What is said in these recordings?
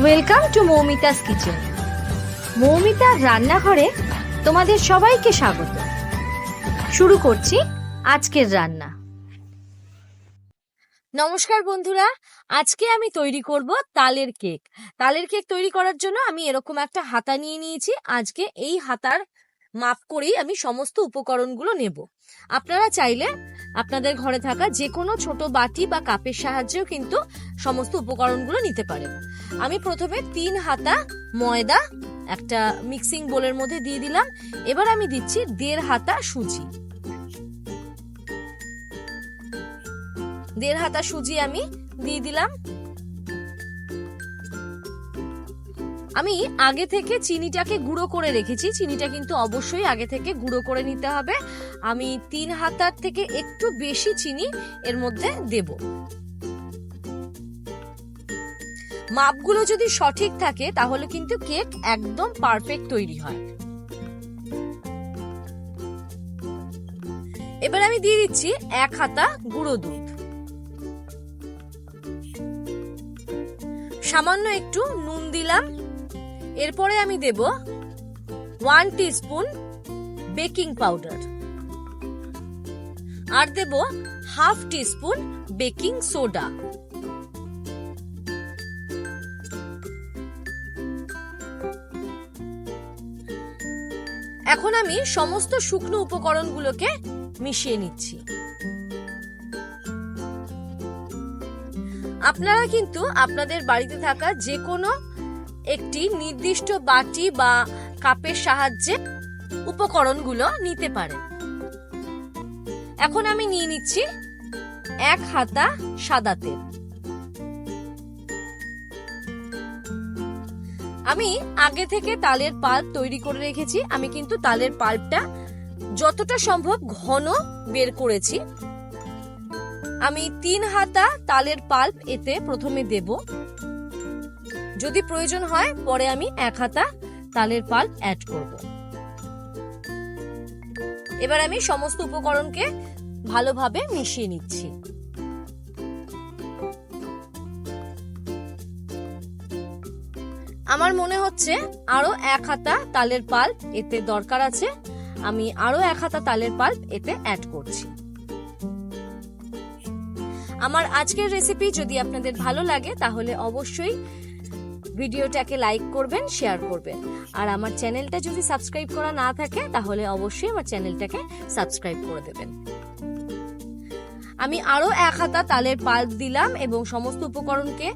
Welcome to Moumita's kitchen মৌমিতার রান্নাঘরে তোমাদের সবাইকে স্বাগত। শুরু করছি আজকের রান্না। নমস্কার বন্ধুরা, আজকে আমি তৈরি করব তালের কেক। তালের কেক তৈরি করার জন্য আমি এরকম একটা হাতা নিয়ে নিয়েছি। আজকে এই হাতার মাপ করেই আমি সমস্ত উপকরণগুলো নেব। আপনারা চাইলে আপনাদের ঘরে থাকা যে কোনো ছোট বাটি বা কাপের সাহায্যেও কিন্তু সমস্ত উপকরণগুলো নিতে পারেন। আমি প্রথমে তিন হাতা ময়দা একটা মিক্সিং বোলের মধ্যে দিয়ে দিলাম। এবার আমি দিচ্ছি দেড় হাতা সুজি। দেড় হাতা সুজি আমি দিয়ে দিলাম। আমি আগে থেকে চিনিটাকে গুঁড়ো করে রেখেছি। চিনিটা কিন্তু অবশ্যই আগে থেকে গুঁড়ো করে নিতে হবে। আমি তিন হাতার থেকে একটু বেশি চিনি এর মধ্যে দেব। মাপগুলো যদি সঠিক থাকে, তাহলে কিন্তু কেক একদম পারফেক্ট তৈরি হয়। এবার আমি দিয়ে দিচ্ছি এক হাতা গুঁড়ো দুধ। সামান্য একটু নুন দিলাম। এরপরে আমি দেব ওয়ান স্পুন বেকিং পাউডার আর দেব হাফ স্পুন বেকিং সোডা এখন আমি সমস্ত শুকনো উপকরণগুলোকে মিশিয়ে নিচ্ছি। আপনারা কিন্তু আপনাদের বাড়িতে থাকা যে কোনো একটি নির্দিষ্ট বাটি বা কাপের সাহায্যে উপকরণগুলো নিতে পারেন। এখন আমি নিয়ে নিচ্ছি এক হাতা সাদা তেল। আমি আগে থেকে তালের পাল্প তৈরি করে রেখেছি। আমি কিন্তু তালের পাল্পটা যতটা সম্ভব ঘন বের করেছি। আমি তিন হাতা তালের পাল্প এতে প্রথমে দেব। যদি প্রয়োজন হয়, পরে আমি এক হাতা তালের পাল্প অ্যাড করব। এবার আমি সমস্ত উপকরণকে ভালোভাবে মিশিয়ে নিচ্ছি। আমার মনে হচ্ছে আরও এক হাতা তালের পাল্প এতে দরকার আছে। আমি আরও এক হাতা তালের পাল্প এতে অ্যাড করছি। আমার আজকের রেসিপি যদি আপনাদের ভালো লাগে, তাহলে অবশ্যই ভিডিওটাকে লাইক করবেন শেয়ার করবেন। আর আমার চ্যানেলটা যদি সাবস্ক্রাইব করা না থাকে, তাহলে অবশ্যই আমার চ্যানেলটাকে সাবস্ক্রাইব করে দেবেন। আমি আরও এক হাতা তালের পাল্প দিলাম এবং সমস্ত উপকরণকে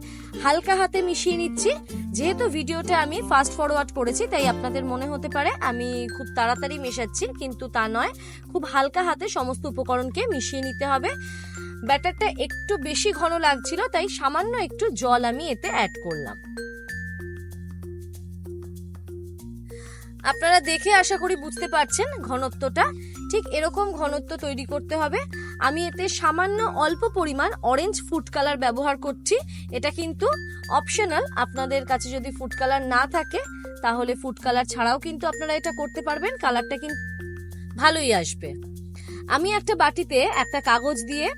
হালকা হাতে মিশিয়ে নিচ্ছি। যেহেতু ভিডিওটা আমি ফাস্ট ফরওয়ার্ড করেছি, তাই আপনাদের মনে হতে পারে আমি খুব তাড়াতাড়ি মেশাচ্ছি, কিন্তু তা নয়। খুব হালকা হাতে সমস্ত উপকরণকে মিশিয়ে নিতে হবে। ব্যাটারটা একটু বেশি ঘন লাগছিল, তাই সামান্য একটু জল আমি এতে অ্যাড করলাম। আপনারা দেখে আশা করি বুঝতে পারছেন ঘনত্বটা। ঠিক এরকম ঘনত্ব তৈরি করতে হবে। আমি এতে সামান্য অল্প পরিমাণ অরেঞ্জ ফুড কালার ব্যবহার করছি। এটা কিন্তু অপশনাল আপনাদের কাছে যদি ফুড কালার না থাকে, তাহলে ফুড কালার ছাড়াও কিন্তু আপনারা এটা করতে পারবেন। কালারটা কিন্তু ভালোই আসবে। আমি একটা বাটিতে একটা কাগজ দিয়ে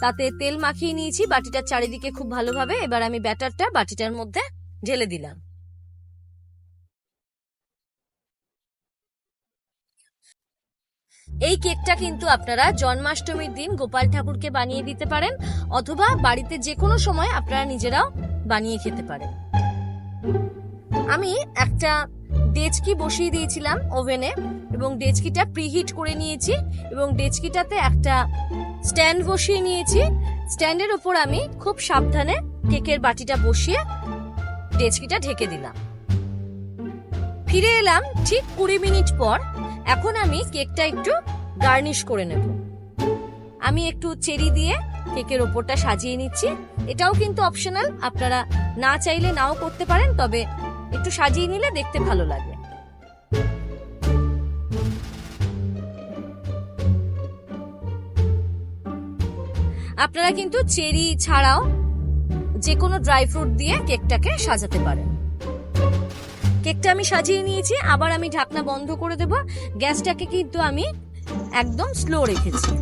তাতে তেল মাখিয়ে নিয়েছি। বাটিটার চারিদিকে খুব ভালোভাবে। এবার আমি ব্যাটারটা বাটিটার মধ্যে ঢেলে দিলাম। এই কেকটা কিন্তু আপনারা জন্মাষ্টমীর দিন গোপাল ঠাকুরকে বানিয়ে দিতে পারেন, অথবা বাড়িতে যে কোনো সময় আপনারা নিজেরাও বানিয়ে খেতে পারেন। আমি একটা ডেচকি বসিয়ে দিয়েছিলাম ওভেনে, এবং ডেচকিটা প্রিহিট করে নিয়েছি, এবং ডেচকিটাতে একটা স্ট্যান্ড বসিয়ে নিয়েছি। স্ট্যান্ডের উপর আমি খুব সাবধানে কেকের বাটিটা বসিয়ে ডেচকিটা ঢেকে দিলাম। ফিরে এলাম ঠিক কুড়ি মিনিট পর এখন আমি কেকটা একটু গার্নিশ করে নেব। আমি একটু চেরি দিয়ে কেকের ওপরটা সাজিয়ে নিচ্ছি। এটাও কিন্তু অপশনাল, আপনারা না চাইলে নাও করতে পারেন, তবে একটু সাজিয়ে নিলে দেখতে ভালো লাগে। আপনারা কিন্তু চেরি ছাড়াও যে কোনো ড্রাই ফ্রুট দিয়ে কেকটাকে সাজাতে পারেন। কেকটা আমি সাজিয়ে নিয়েছি, আবার আমি ঢাকনা বন্ধ করে দেব। গ্যাসটাকে কিন্তু আমি একদম স্লো রেখেছি।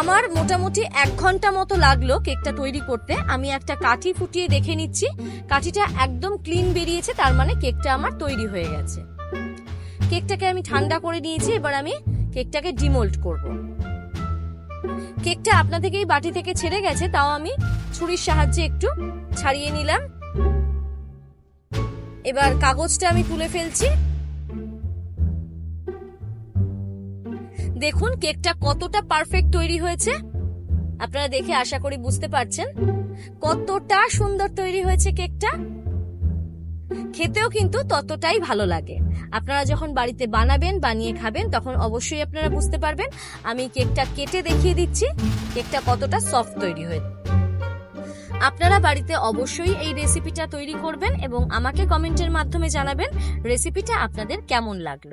আমার মোটামুটি এক ঘণ্টা মতো লাগল কেকটা তৈরি করতে। আমি একটা কাঠি ফুটিয়ে দেখে নিচ্ছি। কাঠিটা একদম ক্লিন বেরিয়েছে, তার মানে কেকটা আমার তৈরি হয়ে গেছে। কেকটাকে আমি ঠান্ডা করে নিয়েছি, এবার আমি কেকটাকে ডিমোল্ড করব। কেকটা আপনা থেকেই বাটি থেকে ছেড়ে গেছে, তাও আমি ছুরির সাহায্যে একটু ছাড়িয়ে নিলাম। এবার কাগজটা আমি তুলে ফেলছি। দেখুন, কেকটা কতটা পারফেক্ট তৈরি হয়েছে। আপনারা দেখে আশা করি বুঝতে পারছেন। কতটা সুন্দর তৈরি হয়েছে কেকটা। খেতেও কিন্তু ততটাই ভালো লাগে। আপনারা যখন বাড়িতে বানাবেন, বানিয়ে খাবেন, তখন অবশ্যই আপনারা বুঝতে পারবেন। আমি কেকটা কেটে দেখিয়ে দিচ্ছি, কেকটা কতটা সফট তৈরি হয়েছে আপনারা বাড়িতে অবশ্যই এই রেসিপিটা তৈরি করবেন এবং আমাকে কমেন্টের মাধ্যমে জানাবেন রেসিপিটা আপনাদের কেমন লাগল।